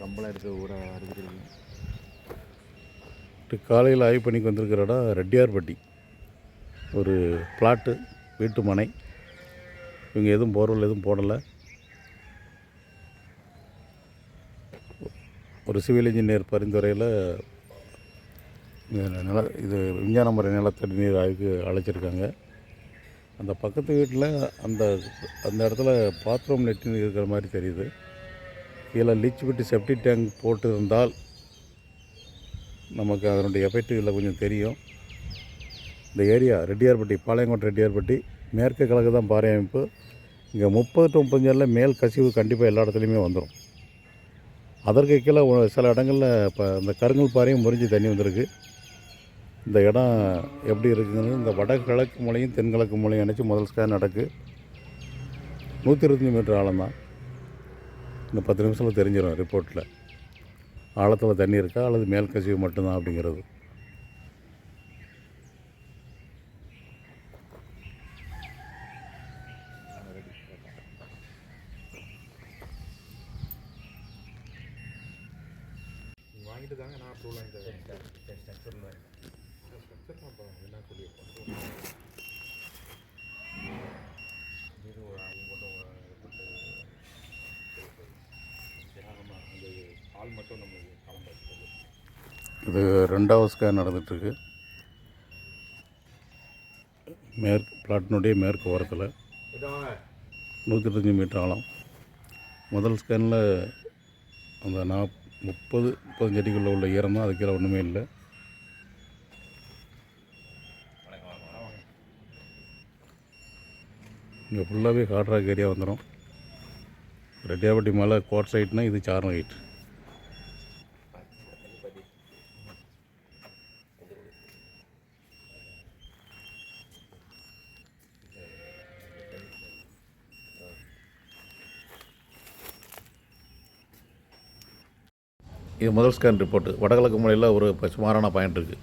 கம்பளம் இருக்க ஊராக அறுக்கிறீங்க காலையில் ஆய்வு பண்ணிக்கு வந்திருக்கிற இடம் ரெட்டியார்பட்டி. ஒரு பிளாட்டு வீட்டு மனை. இவங்க எதுவும் போர்வெல் எதுவும் போடலை. ஒரு சிவில் இன்ஜினியர் பரிந்துரையில் நில இது விஞ்ஞான முறை நிலத்தடி நீர் ஆய்வுக்கு அழைச்சிருக்காங்க. அந்த பக்கத்து வீட்டில் அந்த அந்த இடத்துல பாத்ரூம் லெட்டின் இருக்கிற மாதிரி தெரியுது. கீழே லீச் விட்டு செப்டி டேங்க் போட்டு இருந்தால் நமக்கு அதனுடைய எஃபெக்டிவில் கொஞ்சம் தெரியும். இந்த ஏரியா ரெட்டியார்பட்டி பாளையங்கோட்டை ரெட்டியார்பட்டி மேற்கு கிழக்கு தான் பாறை அமைப்பு. இங்கே முப்பது டு முப்பத்தஞ்சில் மேல் கசிவு கண்டிப்பாக எல்லா இடத்துலையுமே வந்துடும் அதற்கு கீழே சில இடங்களில் இப்போ இந்த கருங்கல் பாறையும் முறிஞ்சு தண்ணி வந்திருக்கு. இந்த இடம் எப்படி இருக்குதுன்னு இந்த வடகிழக்கு மூலையும் தென்கிழக்கு மூலையும் இணைச்சி முதல் ஸ்கேன் நடக்கு. நூற்றி இருபத்தஞ்சி மீட்டர் ஆழம் தான் இன்னும் பத்து நிமிஷத்தில் தெரிஞ்சிடும் ரிப்போர்ட்டில் ஆழத்தில் தண்ணி இருக்கா அல்லது மேல் கசிவு மட்டும்தான் அப்படிங்கிறது. வாங்கிட்டு தாங்க நான் அப்ரூவல் வாங்கி தரேன் என்ன சொல்லி இது ஒரு அவங்க மட்டும் ஆமாம் அந்த ஆள் மட்டும் நம்ம கிளம்ப இது ரெண்டாவது ஸ்கேன் நடந்துகிட்ருக்கு மேற்கு பிளாட்டினுடைய மேற்கு ஓரத்தில் நூற்றி மீட்டர் ஆழம். முதல் ஸ்கேனில் அந்த நாப் முப்பது முப்பத்தஞ்சு அடிக்குள்ளே உள்ள ஈரம் தான் அது கீழே ஒன்றுமே இல்லை. இங்கே ஃபுல்லாகவே காட்ராக் ஏரியா வந்துடும் ரெட்டியாப்பட்டி மலை கோட் சைட்னா இது சாரண ஹைட் இது முதல் ஸ்கேன் ரிப்போர்ட்டு வடகிழக்கு மூலையில் ஒரு சுமாரான பாயிண்ட் இருக்குது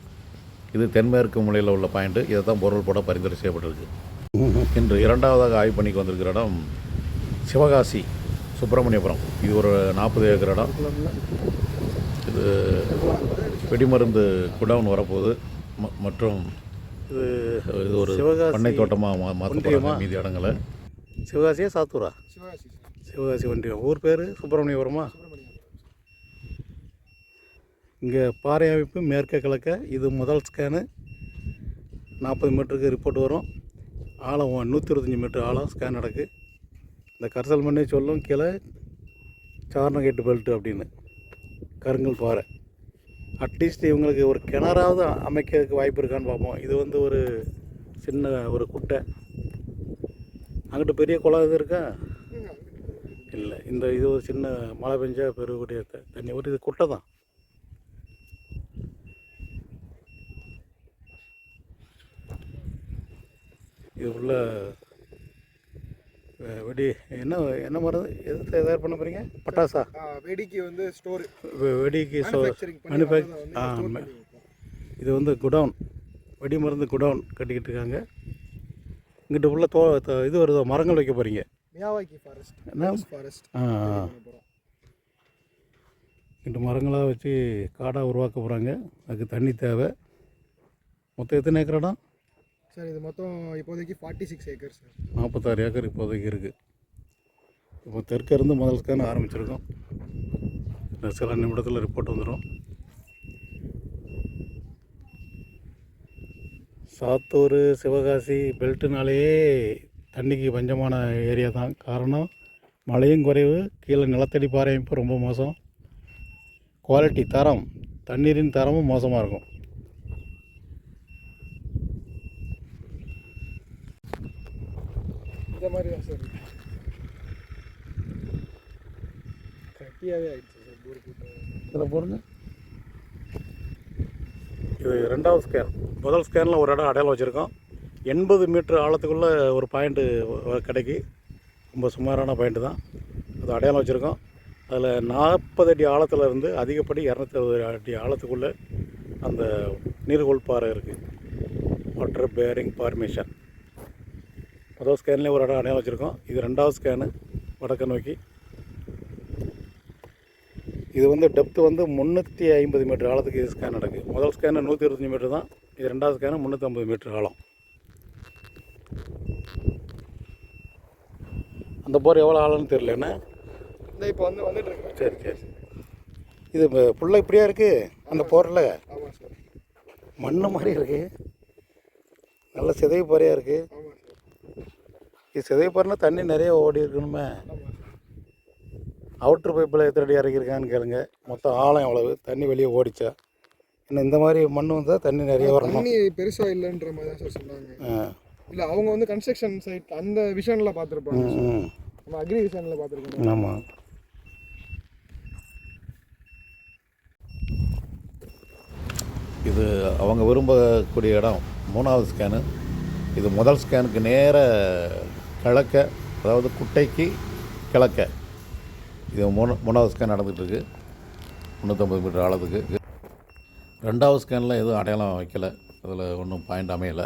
இது தென்மேற்கு மூலையில் உள்ள பாயிண்ட்டு இதை தான் பொருள் போட பரிந்துரை செய்யப்பட்டிருக்கு. இன்று இரண்டாவதாக ஆய்வு பண்ணிக்கு வந்திருக்கிற இடம் சிவகாசி சுப்பிரமணியபுரம். இது ஒரு நாற்பது ஏக்கர் இடம். இது வெடிமருந்து குடவுன் வரப்போகுது. ம- மற்றும் இது இது ஒரு சிவகாசி பண்ணை தோட்டமாக மா மாற்ற ஒன்றியமா? போகிறாங்க மீதி இடங்களை. சிவகாசியா சாத்தூரா? சிவகாசி. சிவகாசி ஒன்றியம். ஊர் பேர் சுப்பிரமணியபுரமா? இங்கே பாறை அமைப்பு மேற்க கிழக்க. இது முதல் ஸ்கேனு நாற்பது மீட்டருக்கு ரிப்போர்ட் வரும். ஆழம் நூற்றி இருபத்தஞ்சி மீட்டர் ஆழம் ஸ்கேன் நடக்கு. இந்த கரிசல் மண்ணே சொல்லும் கீழே சாரணகேட்டு பெல்ட் அப்படின்னு. கருங்கல் பாறை. அட்லீஸ்ட் இவங்களுக்கு ஒரு கிணறாவது அமைக்கிறதுக்கு வாய்ப்பு இருக்கான்னு பார்ப்போம். இது வந்து ஒரு சின்ன ஒரு குட்டை. அங்கிட்டு பெரிய குளம் இது இருக்கா? இல்லை. இந்த இது ஒரு சின்ன மழை பெஞ்சா பெருகக்கூடிய தண்ணி. ஒரு இது குட்டை தான். இது உள்ள அஹ், வெடி என்ன என்ன மருந்து எது தயார் பண்ண போகிறீங்க பட்டாசா? வெடிக்கு வந்து ஸ்டோர் வெடிக்கு வந்து ஆ. இது வந்து குடவுன் வெடி மருந்து குடவுன் கட்டிக்கிட்டு இருக்காங்க. இங்கிட்ட உள்ள தோ இது வருது மரங்கள் வைக்க போகிறீங்க மியாவாக்கி ஃபாரஸ்ட் என்ன? ஃபாரஸ்ட் ஆ. இங்கிட்ட மரங்களாக வச்சு காடாக உருவாக்க போகிறாங்க அதுக்கு தண்ணி தேவை. மொத்தம் எத்தனை ஏக்கர் இடம்? சார் இது மொத்தம் இப்போதைக்கு ஃபார்ட்டி சிக்ஸ் ஏக்கர் சார். நாற்பத்தாறு ஏக்கர் இப்போதைக்கு இருக்குது இப்போ தெற்கிருந்து முதல் ஸ்கேன் ஆரம்பிச்சிருக்கோம். சில நிமிடத்தில் ரிப்போர்ட் வந்துடும் சாத்தூர் சிவகாசி பெல்ட்டுனாலேயே தண்ணிக்கு பஞ்சமான ஏரியா தான். காரணம் மழையும் குறைவு கீழே நிலத்தடி பாறையும் ரொம்ப மோசம். குவாலிட்டி தரம் தண்ணீரின் தரமும் மோசமாக இருக்கும். இந்த மாதிரி தான் சார். கட்டியாகவே ஆயிடுச்சு சார் போர் கூட்டம் இதில் போடுங்க இது ரெண்டாவது ஸ்கேன் முதல் ஸ்கேனில் ஒரு இடம் அடையாளம் வச்சுருக்கோம். எண்பது மீட்டர் ஆழத்துக்குள்ளே ஒரு பாயிண்ட்டு கிடைக்கு. ரொம்ப சுமாரான பாயிண்ட்டு தான். அது அடையாளம் வச்சுருக்கோம். அதில் நாற்பது அடி ஆழத்தில் இருந்து அதிகப்படி இரநூத்தி அறுபது அடி ஆழத்துக்குள்ளே அந்த நீர்கோள் பாறை இருக்குது வாட்டர் பேரிங் ஃபார்மேஷன் முதல் ஸ்கேன்லேயே ஒரு இடம் அடையாளம் வச்சுருக்கோம். இது ரெண்டாவது ஸ்கேனு வடக்கு நோக்கி. இது வந்து டெப்த்து வந்து முந்நூற்றி ஐம்பது மீட்டர் ஆழத்துக்கு இது ஸ்கேன் நடக்குது. முதல் ஸ்கேனு நூற்றி இருபத்தஞ்சி மீட்டர் தான். இது ரெண்டாவது ஸ்கேனு முந்நூற்றம்பது மீட்டர் ஆழம். அந்த போர் எவ்வளோ ஆழம்னு தெரியல என்ன? இந்த இப்போ வந்து வந்துட்டு சரி சரி. இது ஃபுல்லாக இப்படியா இருக்குது அந்த போரில்? மண்ணு மாதிரி இருக்குது நல்ல சிதை பாறையாக இருக்குது ஆமாம் சார் இது சிதை பாறைனா தண்ணி நிறைய ஓடி இருக்கணுமே. அவுட்ரு பைப்பில் எத்தனை அடி இறக்கியிருக்கான்னு கேளுங்க. மொத்தம் ஆழம் எவ்வளவு? தண்ணி வெளியே ஓடிச்சா. இன்னும் இந்த மாதிரி மண் வந்தால் தண்ணி நிறைய வரணும். தண்ணி பெருசாக இல்லைன்ற மாதிரி தான் சார் சொன்னாங்க. இல்லை அவங்க வந்து கன்ஸ்ட்ரக்ஷன் சைட் அந்த விஷனில் பார்த்துருப்பாங்க. நம்ம அக்ரி விஷனில் பார்த்துருக்கோம். ஆமாம் இது அவங்க விரும்பக்கூடிய இடம் மூணாவது ஸ்கேனு இது முதல் ஸ்கேனுக்கு நேர கிழக்க அதாவது குட்டைக்கு கிழக்க. இது மூணு மூணாவது ஸ்கேன் நடந்துகிட்ருக்கு முந்நூற்றம்பது மீட்டர் ஆழத்துக்கு. ரெண்டாவது ஸ்கேனில் எதுவும் அடையாளம் வைக்கல. அதில் ஒன்றும் பாயிண்ட் அமையலை.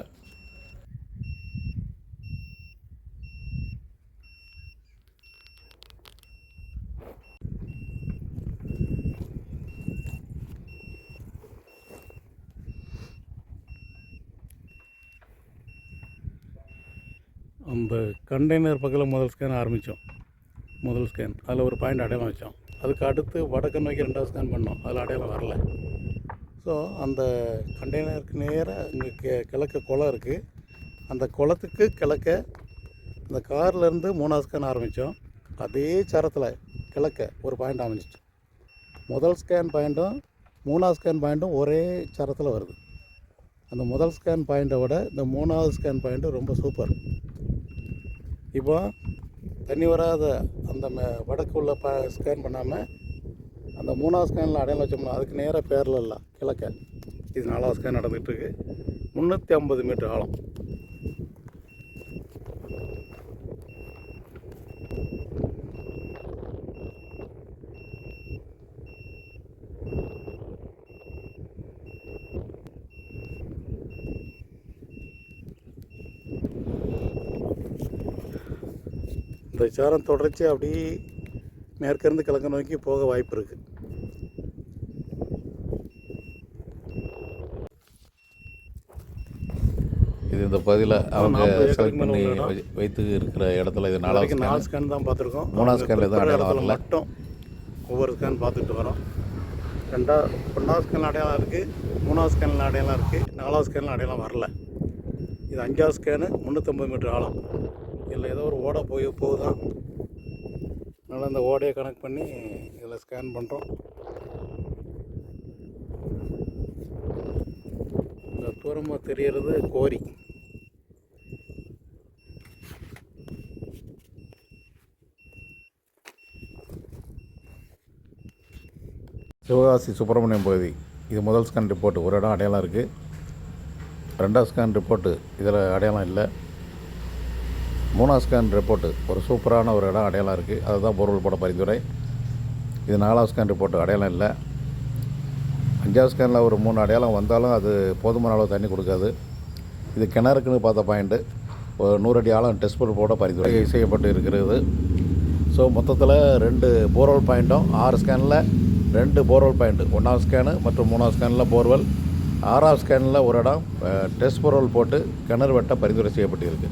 அந்த கண்டெய்னர் பக்கத்தில் முதல் ஸ்கேன் ஆரம்பித்தோம் முதல் ஸ்கேன் அதில் ஒரு பாயிண்ட் அடையாளம் வச்சோம். அதுக்கு அடுத்து வடக்கு நோக்கி ரெண்டாவது ஸ்கேன் பண்ணோம். அதில் அடையாளம் வரல. ஸோ அந்த கண்டெய்னருக்கு நேராக இங்கே கி கிழக்க குளம் இருக்குது அந்த குளத்துக்கு கிழக்க அந்த கார்லேருந்து மூணாவது ஸ்கேன் ஆரம்பித்தோம் அதே சரத்தில் கிழக்க ஒரு பாயிண்ட் அமைஞ்சிச்சு. முதல் ஸ்கேன் பாயிண்ட்டும் மூணாவது ஸ்கேன் பாயிண்ட்டும் ஒரே சரத்தில் வருது. அந்த முதல் ஸ்கேன் பாயிண்ட்டை விட இந்த மூணாவது ஸ்கேன் பாயிண்ட்டு ரொம்ப சூப்பர் இப்போ தண்ணி வராத அந்த வடக்கு உள்ள ப ஸ்கேன் பண்ணாமல் அந்த மூணாவது ஸ்கேனில் அடையாளம் வச்சோம்னா அதுக்கு நேராக பேரில் இல்லை கிழக்க. இது நாலாவது ஸ்கேன் நடந்துகிட்ருக்கு முந்நூற்றி ஐம்பது மீட்டர் ஆழம். இந்த சாரம் தொடர்ச்சி அப்படியே மேற்கிருந்து கிழக்கு நோக்கி போக வாய்ப்பு இருக்குது இது இந்த பகுதியில் அவங்க செலக்ட் பண்ணி வைத்து இருக்கிற இடத்துல இது நாலாவது நாலு ஸ்கேன் தான் பார்த்துருக்கோம். மூணாவது எதுவும் குறிப்பிட்ட அடையாளம். மட்டும் ஒவ்வொரு ஸ்கேன் பார்த்துட்டு வரோம். ரெண்டா ஒன்றாவது ஸ்கேனில் அடையாளம் இருக்குது மூணாவது ஸ்கேனில் அடையாளம் இருக்குது நாலாவது ஸ்கேனில் அடையாளம் வரல. இது அஞ்சாவது ஸ்கேனு முந்நூற்றம்பது மீட்டர் ஆழம். இல்லை ஏதோ ஒரு ஓடை போய் போகுதான். அதனால் அந்த ஓடையை கனெக்ட் பண்ணி இதில் ஸ்கேன் பண்ணுறோம் இந்த தூரமாக தெரிகிறது கோரி. சிவகாசி சுப்பிரமணியம் பகுதி இது முதல் ஸ்கேன் ரிப்போர்ட் ஒரு இடம் அடையாளம் இருக்குது ரெண்டாவது ஸ்கேன் ரிப்போர்ட்டு இதில் அடையாளம் இல்லை. மூணாவது ஸ்கேன் ரிப்போர்ட்டு ஒரு சூப்பரான ஒரு இடம் அடையாளம் இருக்குது அதுதான் பொருள் போட பரிந்துரை. இது நாலாவது ஸ்கேன் அடையாளம் இல்லை. அஞ்சாவது ஸ்கேனில் ஒரு மூணு அடையாளம் வந்தாலும் அது போதுமான அளவு தண்ணி கொடுக்காது. இது கிணறுக்குன்னு பார்த்த பாயிண்ட்டு ஒரு நூறு அடி ஆழம் டெஸ்ட் போட பரிந்துரை செய்யப்பட்டு இருக்கிறது. ஸோ மொத்தத்தில் ரெண்டு போர்வெல் பாயிண்ட்டும் ஆறு ஸ்கேனில் ரெண்டு போர்வெல் பாயிண்ட்டு ஒன்றாவது ஸ்கேனு மற்றும் மூணாவது ஸ்கேனில் போர்வெல் ஆறாவது ஸ்கேனில் ஒரு இடம் டெஸ்ட் போர்வெல் போட்டு கிணறு வெட்ட பரிந்துரை செய்யப்பட்டிருக்கு.